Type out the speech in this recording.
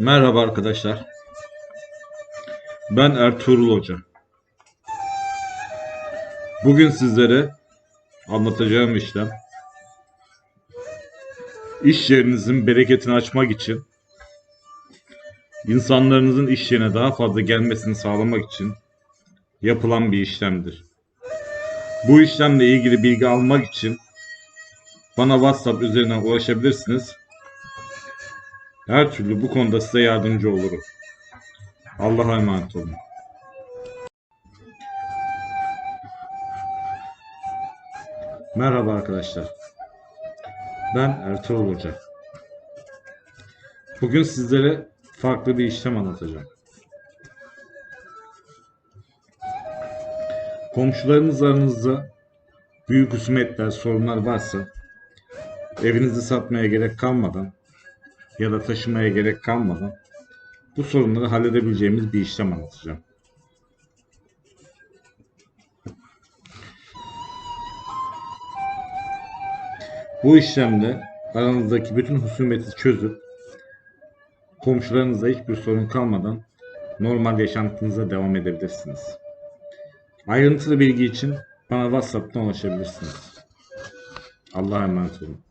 Merhaba arkadaşlar. Ben Ertuğrul Hoca. Bugün sizlere anlatacağım işlem iş yerinizin bereketini açmak için insanlarınızın iş yerine daha fazla gelmesini sağlamak için yapılan bir işlemdir. Bu işlemle ilgili bilgi almak için bana WhatsApp üzerinden ulaşabilirsiniz. Her türlü bu konuda size yardımcı olurum. Allah'a emanet olun. Merhaba arkadaşlar. Ben Ertuğrul Hoca. Bugün sizlere farklı bir işlem anlatacağım. Komşularınız aranızda büyük husumetler, sorunlar varsa evinizi satmaya gerek kalmadan ya da taşımaya gerek kalmadan bu sorunları halledebileceğimiz bir işlem anlatacağım. Bu işlemde aranızdaki bütün husumeti çözüp komşularınızla hiçbir sorun kalmadan normal yaşantınıza devam edebilirsiniz. Ayrıntılı bilgi için bana WhatsApp'tan ulaşabilirsiniz. Allah'a emanet olun.